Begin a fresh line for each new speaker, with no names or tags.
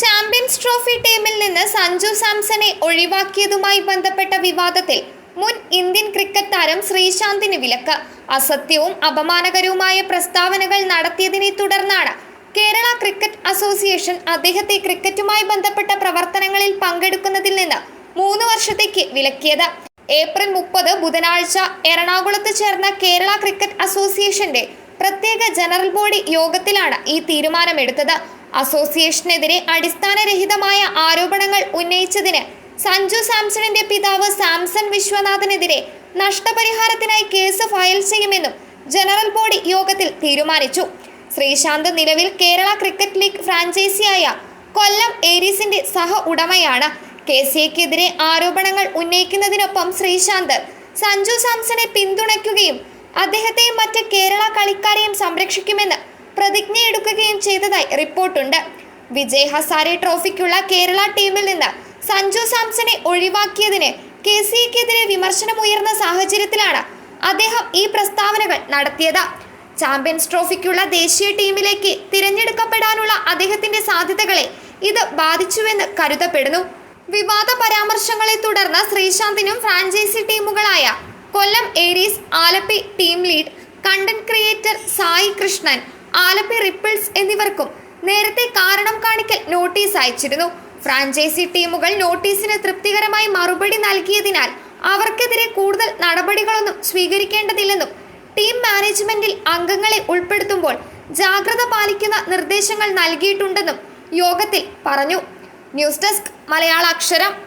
Champions trophy ടീമിൽ നിന്ന് സഞ്ജു സാംസനെ ഒഴിവാക്കിയതുമായി ബന്ധപ്പെട്ട വിവാദത്തിൽ മുൻ ഇന്ത്യൻ ക്രിക്കറ്റ് താരം ശ്രീശാന്തിന് വിലക്ക്. അസത്യവും അപമാനകരവുമായ പ്രസ്താവനകൾ നടത്തിയതിനെ തുടർന്നാണ് കേരള ക്രിക്കറ്റ് അസോസിയേഷൻ അദ്ദേഹത്തെ ക്രിക്കറ്റുമായി ബന്ധപ്പെട്ട പ്രവർത്തനങ്ങളിൽ പങ്കെടുക്കുന്നതിൽ നിന്ന് മൂന്ന് വർഷത്തേക്ക് വിലക്കിയത്. ഏപ്രിൽ മുപ്പത് ബുധനാഴ്ച എറണാകുളത്ത് ചേർന്ന കേരള ക്രിക്കറ്റ് അസോസിയേഷന്റെ പ്രത്യേക ജനറൽ ബോഡി യോഗത്തിലാണ് ഈ തീരുമാനമെടുത്തത്. അസോസിയേഷനെതിരെ അടിസ്ഥാനരഹിതമായ ആരോപണങ്ങൾ ഉന്നയിച്ചതിന് സഞ്ജു സാംസണിന്റെ പിതാവ് സാംസൺ വിശ്വനാഥനെതിരെ നഷ്ടപരിഹാരത്തിനായി കേസ് ഫയൽ ചെയ്യുമെന്നും ജനറൽ ബോഡി യോഗത്തിൽ തീരുമാനിച്ചു. ശ്രീശാന്ത് നിലവിൽ കേരള ക്രിക്കറ്റ് ലീഗ് ഫ്രാഞ്ചൈസിയായ കൊല്ലം ഏരീസിന്റെ സഹ ഉടമയാണ്. കെ സി എക്കെതിരെ ആരോപണങ്ങൾ ഉന്നയിക്കുന്നതിനൊപ്പം ശ്രീശാന്ത് സഞ്ജു സാംസണെ പിന്തുണയ്ക്കുകയും അദ്ദേഹത്തെയും മറ്റ് കേരള കളിക്കാരെയും സംരക്ഷിക്കുമെന്ന് പ്രതിജ്ഞയെടുക്കുകയും ചെയ്തതായി റിപ്പോർട്ടുണ്ട്. വിജയ് ഹസാരെ ട്രോഫിക്കുള്ള കേരള ടീമിൽ നിന്ന് സഞ്ജു സാംസണെ ഒഴിവാക്കിയതിന് കെ സി എക്കെതിരെ വിമർശനമുയർന്ന സാഹചര്യത്തിലാണ് അദ്ദേഹം ഈ പ്രസ്താവനകൾ നടത്തിയത്. ചാമ്പ്യൻസ് ട്രോഫിക്കുള്ള ദേശീയ ടീമിലേക്ക് തിരഞ്ഞെടുക്കപ്പെടാനുള്ള അദ്ദേഹത്തിന്റെ സാധ്യതകളെ ഇത് ബാധിച്ചുവെന്ന് കരുതപ്പെടുന്നു. വിവാദ പരാമർശങ്ങളെ തുടർന്ന് ശ്രീശാന്തിനും franchise ടീമുകളായ Kollam Aries Alleppey team lead content creator Sai Krishnan Alleppey Ripples എന്നിവർക്കും നേരത്തെ കാരണം കാണിക്കൽ നോട്ടീസ് അയച്ചിരുന്നു. ഫ്രാഞ്ചൈസി ടീമുകൾ നോട്ടീസിന് തൃപ്തികരമായി മറുപടി നൽകിയതിനാൽ അവർക്കെതിരെ കൂടുതൽ നടപടികളൊന്നും സ്വീകരിക്കേണ്ടതില്ലെന്നും ടീം മാനേജ്മെന്റിൽ അംഗങ്ങളെ ഉൾപ്പെടുത്തുമ്പോൾ ജാഗ്രത പാലിക്കുന്ന നിർദ്ദേശങ്ങൾ നൽകിയിട്ടുണ്ടെന്നും യോഗത്തിൽ പറഞ്ഞു. ന്യൂസ് ഡെസ്ക് മലയാള അക്ഷരം